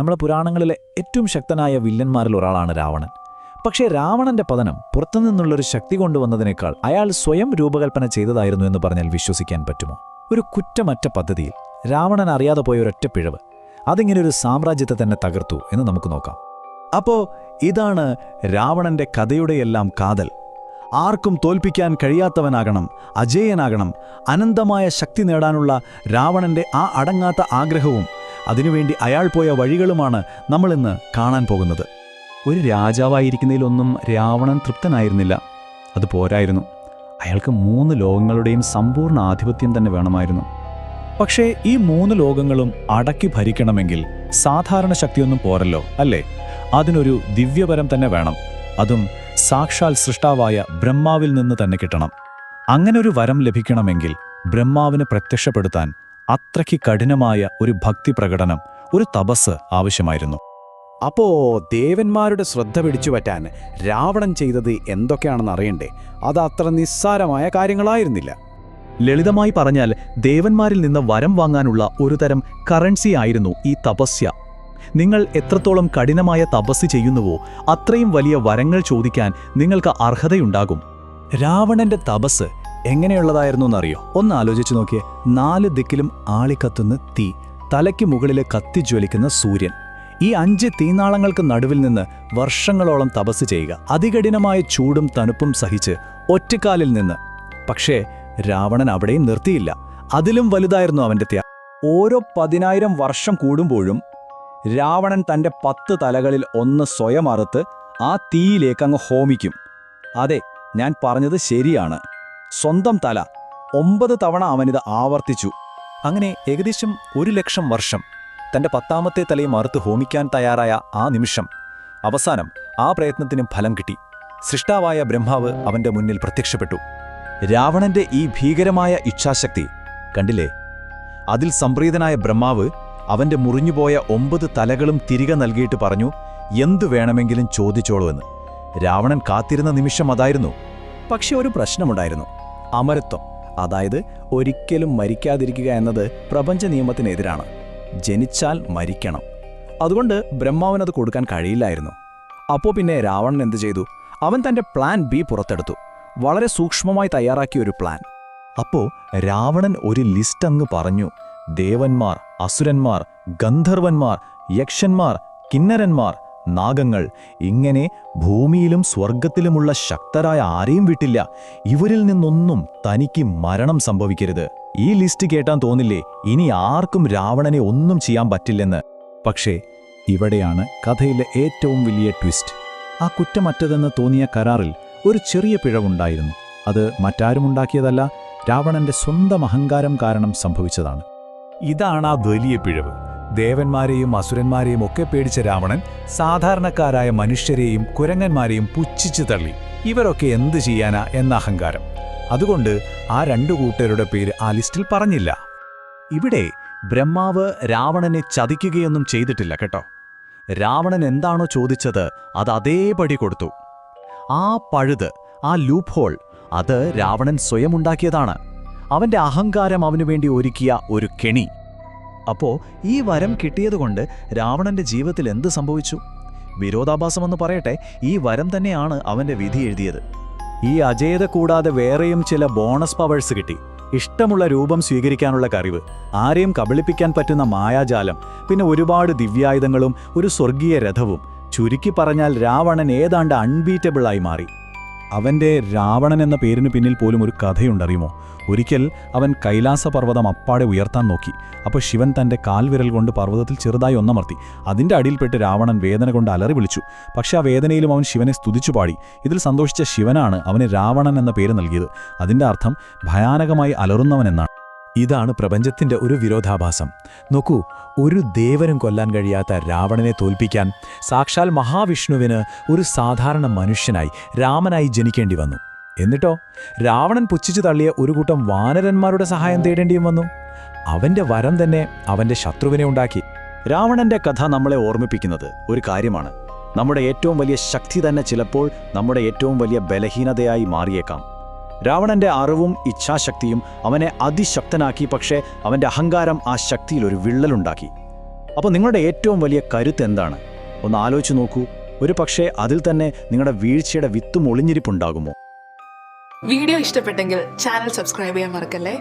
നമ്മുടെ പുരാണങ്ങളിലെ ഏറ്റവും ശക്തനായ വില്ലന്മാരിൽ ഒരാളാണ് രാവണൻ. പക്ഷേ രാവണന്റെ പതനം പുറത്തുനിന്നുള്ളൊരു ശക്തി കൊണ്ടുവന്നതിനേക്കാൾ അയാൾ സ്വയം രൂപകൽപ്പന ചെയ്തതായിരുന്നു എന്ന് പറഞ്ഞാൽ വിശ്വസിക്കാൻ പറ്റുമോ? ഒരു കുറ്റമറ്റ പദ്ധതിയിൽ രാവണൻ അറിയാതെ പോയ ഒരൊറ്റ പിഴവ്. അതിങ്ങനെ ഒരു സാമ്രാജ്യത്തെ തന്നെ തകർത്തു എന്ന് നമുക്ക് നോക്കാം. അപ്പോൾ ഇതാണ് രാവണന്റെ കഥയുടെയെല്ലാം കാതൽ. ആർക്കും തോൽപ്പിക്കാൻ കഴിയാത്തവനാകണം അജേയനാകണം അനന്തമായ ശക്തി നേടാനുള്ള രാവണന്റെ ആ അടങ്ങാത്ത ആഗ്രഹവും അതിനുവേണ്ടി അയാൾ പോയ വഴികളുമാണ് നമ്മളിന്ന് കാണാൻ പോകുന്നത്. ഒരു രാജാവായിരിക്കുന്നതിലൊന്നും രാവണൻ തൃപ്തനായിരുന്നില്ല. അത് പോരായിരുന്നു. അയാൾക്ക് മൂന്ന് ലോകങ്ങളുടെയും സമ്പൂർണ ആധിപത്യം തന്നെ വേണമായിരുന്നു. പക്ഷേ ഈ മൂന്ന് ലോകങ്ങളും അടക്കി ഭരിക്കണമെങ്കിൽ സാധാരണ ശക്തിയൊന്നും പോരല്ലോ അല്ലേ? അതിനൊരു ദിവ്യപരം തന്നെ വേണം. അതും സാക്ഷാൽ സൃഷ്ടാവായ ബ്രഹ്മാവിൽ നിന്ന് തന്നെ കിട്ടണം. അങ്ങനെ ഒരു വരം ലഭിക്കണമെങ്കിൽ ബ്രഹ്മാവിനെ പ്രത്യക്ഷപ്പെടുത്താൻ അത്രയ്ക്ക് കഠിനമായ ഒരു ഭക്തി പ്രകടനം ഒരു തപസ് ആവശ്യമായിരുന്നു. അപ്പോ ദേവന്മാരുടെ ശ്രദ്ധ പിടിച്ചുപറ്റാൻ രാവണൻ ചെയ്തത് എന്തൊക്കെയാണെന്ന് അറിയണ്ടേ? അത് അത്ര നിസ്സാരമായ കാര്യങ്ങളായിരുന്നില്ല. ലളിതമായി പറഞ്ഞാൽ ദേവന്മാരിൽ നിന്ന് വരം വാങ്ങാനുള്ള ഒരു തരം കറൻസി ആയിരുന്നു ഈ തപസ്യ. നിങ്ങൾ എത്രത്തോളം കഠിനമായ തപസ് ചെയ്യുന്നുവോ അത്രയും വലിയ വരങ്ങൾ ചോദിക്കാൻ നിങ്ങൾക്ക് അർഹതയുണ്ടാകും. രാവണന്റെ തപസ് എങ്ങനെയുള്ളതായിരുന്നു എന്നറിയോ ഒന്ന് ആലോചിച്ചു നോക്കിയേ. നാല് ദിക്കിലും ആളിക്കത്തുന്ന തീ തലയ്ക്ക് മുകളിലെ കത്തിജ്വലിക്കുന്ന സൂര്യൻ. ഈ അഞ്ച് തീനാളങ്ങൾക്ക് നടുവിൽ നിന്ന് വർഷങ്ങളോളം തപസ് ചെയ്യുക. അതികഠിനമായ ചൂടും തണുപ്പും സഹിച്ച് ഒറ്റക്കാലിൽ നിന്ന്. പക്ഷേ രാവണൻ അവിടെയും നിർത്തിയില്ല. അതിലും വലുതായിരുന്നു അവന്റെ ത്യാ ഓരോ പതിനായിരം വർഷം കൂടുമ്പോഴും രാവണൻ തന്റെ പത്ത് തലകളിൽ ഒന്ന് സ്വയം അറുത്ത് ആ തീയിലേക്ക് അങ്ങ് ഹോമിക്കും. അതെ ഞാൻ പറഞ്ഞത് ശരിയാണ്. സ്വന്തം തല ഒമ്പത് തവണ അവനിത് ആവർത്തിച്ചു. അങ്ങനെ ഏകദേശം ഒരു ലക്ഷം വർഷം തന്റെ പത്താമത്തെ തലയും അറുത്ത് ഹോമിക്കാൻ തയ്യാറായ ആ നിമിഷം അവസാനം ആ പ്രയത്നത്തിനും ഫലം കിട്ടി. സൃഷ്ടാവായ ബ്രഹ്മാവ് അവന്റെ മുന്നിൽ പ്രത്യക്ഷപ്പെട്ടു. രാവണന്റെ ഈ ഭീകരമായ ഇച്ഛാശക്തി കണ്ടില്ലേ? അതിൽ സംപ്രീതനായ ബ്രഹ്മാവ് അവന്റെ മുറിഞ്ഞുപോയ ഒമ്പത് തലകളും തിരികെ നൽകിയിട്ട് പറഞ്ഞു എന്തു വേണമെങ്കിലും ചോദിച്ചോളൂ എന്ന്. രാവണൻ കാത്തിരുന്ന നിമിഷം അതായിരുന്നു. പക്ഷെ ഒരു പ്രശ്നമുണ്ടായിരുന്നു. അമരത്വം അതായത് ഒരിക്കലും മരിക്കാതിരിക്കുക എന്നത് പ്രപഞ്ച നിയമത്തിനെതിരാണ്. ജനിച്ചാൽ മരിക്കണം. അതുകൊണ്ട് ബ്രഹ്മാവിനത് കൊടുക്കാൻ കഴിയില്ലായിരുന്നു. അപ്പോൾ പിന്നെ രാവണൻ എന്തു ചെയ്തു? അവൻ തന്റെ പ്ലാൻ ബി പുറത്തെടുത്തു. വളരെ സൂക്ഷ്മമായി തയ്യാറാക്കിയ ഒരു പ്ലാൻ അപ്പോൾ രാവണൻ ഒരു ലിസ്റ്റ് അങ്ങ് പറഞ്ഞു. ദേവന്മാർ അസുരന്മാർ ഗന്ധർവന്മാർ യക്ഷന്മാർ കിന്നരന്മാർ നാഗങ്ങൾ ഇങ്ങനെ ഭൂമിയിലും സ്വർഗത്തിലുമുള്ള ശക്തരായ ആരെയും വിട്ടില്ല. ഇവരിൽ നിന്നൊന്നും തനിക്ക് മരണം സംഭവിക്കരുത്. ഈ ലിസ്റ്റ് കേട്ടാൻ തോന്നില്ലേ? ഇനി ആർക്കും രാവണനെ ഒന്നും ചെയ്യാൻ പറ്റില്ലെന്ന്. പക്ഷേ ഇവിടെയാണ് കഥയിലെ ഏറ്റവും വലിയ ട്വിസ്റ്റ്. ആ കുറ്റമറ്റതെന്ന് തോന്നിയ കരാറിൽ ഒരു ചെറിയ പിഴവുണ്ടായിരുന്നു. അത് മറ്റാരുമുണ്ടാക്കിയതല്ല രാവണന്റെ സ്വന്തം അഹങ്കാരം കാരണം സംഭവിച്ചതാണ്. ഇതാണ് ആ വലിയ പിഴവ്. ദേവന്മാരെയും അസുരന്മാരെയും ഒക്കെ പേടിച്ച രാവണൻ സാധാരണക്കാരായ മനുഷ്യരെയും കുരങ്ങന്മാരെയും പുച്ഛിച്ചു തള്ളി. ഇവരൊക്കെ എന്ത് ചെയ്യാനാ എന്ന അഹങ്കാരം. അതുകൊണ്ട് ആ രണ്ടു കൂട്ടരുടെ പേര് ആ ലിസ്റ്റിൽ പറഞ്ഞില്ല. ഇവിടെ ബ്രഹ്മാവ് രാവണനെ ചതിക്കുകയൊന്നും ചെയ്തിട്ടില്ല കേട്ടോ. രാവണൻ എന്താണോ ചോദിച്ചത് അത് അതേപടി കൊടുത്തു. ആ പഴുത് ആ ലൂപ്പ് ഹോൾ അത് രാവണൻ സ്വയം ഉണ്ടാക്കിയതാണ് അവന്റെ അഹങ്കാരം അവനു വേണ്ടി ഒരുക്കിയ ഒരു കെണി. അപ്പോ ഈ വരം കിട്ടിയതുകൊണ്ട് രാവണന്റെ ജീവിതത്തിൽ എന്ത് സംഭവിച്ചു? വിരോധാഭാസമെന്ന് പറയട്ടെ ഈ വരം തന്നെയാണ് അവന്റെ വിധി എഴുതിയത്. ഈ അജേത കൂടാതെ വേറെയും ചില ബോണസ് പവേഴ്സ് കിട്ടി. ഇഷ്ടമുള്ള രൂപം സ്വീകരിക്കാനുള്ള കഴിവ് ആരെയും കബളിപ്പിക്കാൻ പറ്റുന്ന മായാജാലം പിന്നെ ഒരുപാട് ദിവ്യായുധങ്ങളും ഒരു സ്വർഗീയ രഥവും. ചുരുക്കി പറഞ്ഞാൽ രാവണൻ ഏതാണ്ട് അൺബീറ്റബിളായി മാറി. അവന്റെ രാവണൻ എന്ന പേരിന് പിന്നിൽ പോലും ഒരു കഥയുണ്ടറിയുമോ? ഒരിക്കൽ അവൻ കൈലാസപർവതം അപ്പാടെ ഉയർത്താൻ നോക്കി. അപ്പോൾ ശിവൻ തന്റെ കാൽവിരൽ കൊണ്ട് പർവതത്തിൽ ചെറുതായി ഒന്നമർത്തി. അതിന്റെ അടിയിൽപ്പെട്ട് രാവണൻ വേദന കൊണ്ട് അലറി വിളിച്ചു. പക്ഷേ ആ വേദനയിലും അവൻ ശിവനെ സ്തുതിച്ചു പാടി. ഇതിൽ സന്തോഷിച്ച ശിവനാണ് അവന് രാവണൻ എന്ന പേര് നൽകിയത്. അതിന്റെ അർത്ഥം ഭയാനകമായി അലറുന്നവൻ അലറുന്നവനെന്നാണ് ഇതാണ് പ്രപഞ്ചത്തിന്റെ ഒരു വിരോധാഭാസം. നോക്കൂ ഒരു ദേവനും കൊല്ലാൻ കഴിയാത്ത രാവണനെ തോൽപ്പിക്കാൻ സാക്ഷാൽ മഹാവിഷ്ണുവിന് ഒരു സാധാരണ മനുഷ്യനായി രാമനായി ജനിക്കേണ്ടി വന്നു. എന്നിട്ടോ രാവണൻ പുച്ഛിച്ചു തള്ളിയ ഒരു കൂട്ടം വാനരന്മാരുടെ സഹായം തേടേണ്ടിയും വന്നു. അവന്റെ വരം തന്നെ അവന്റെ ശത്രുവിനെ ഉണ്ടാക്കി. രാവണന്റെ കഥ നമ്മളെ ഓർമ്മിപ്പിക്കുന്നത് ഒരു കാര്യമാണ്. നമ്മുടെ ഏറ്റവും വലിയ ശക്തി തന്നെ ചിലപ്പോൾ നമ്മുടെ ഏറ്റവും വലിയ ബലഹീനതയായി മാറിയേക്കാം. രാവണന്റെ അറിവും ഇച്ഛാശക്തിയും അവനെ അതിശക്തനാക്കി പക്ഷേ അവന്റെ അഹങ്കാരം ആ ശക്തിയിൽ ഒരു വിള്ളലുണ്ടാക്കി. അപ്പോൾ നിങ്ങളുടെ ഏറ്റവും വലിയ കരുത്ത് എന്താണ്? ഒന്ന് ആലോചിച്ച് നോക്കൂ. ഒരു പക്ഷേ അതിൽ തന്നെ നിങ്ങളുടെ വീഴ്ചയുടെ വിത്തും ഒളിഞ്ഞിരിപ്പുണ്ടാകുമോ? വീഡിയോ ഇഷ്ടപ്പെട്ടെങ്കിൽ ചാനൽ സബ്സ്ക്രൈബ് ചെയ്യാൻ മറക്കല്ലേ?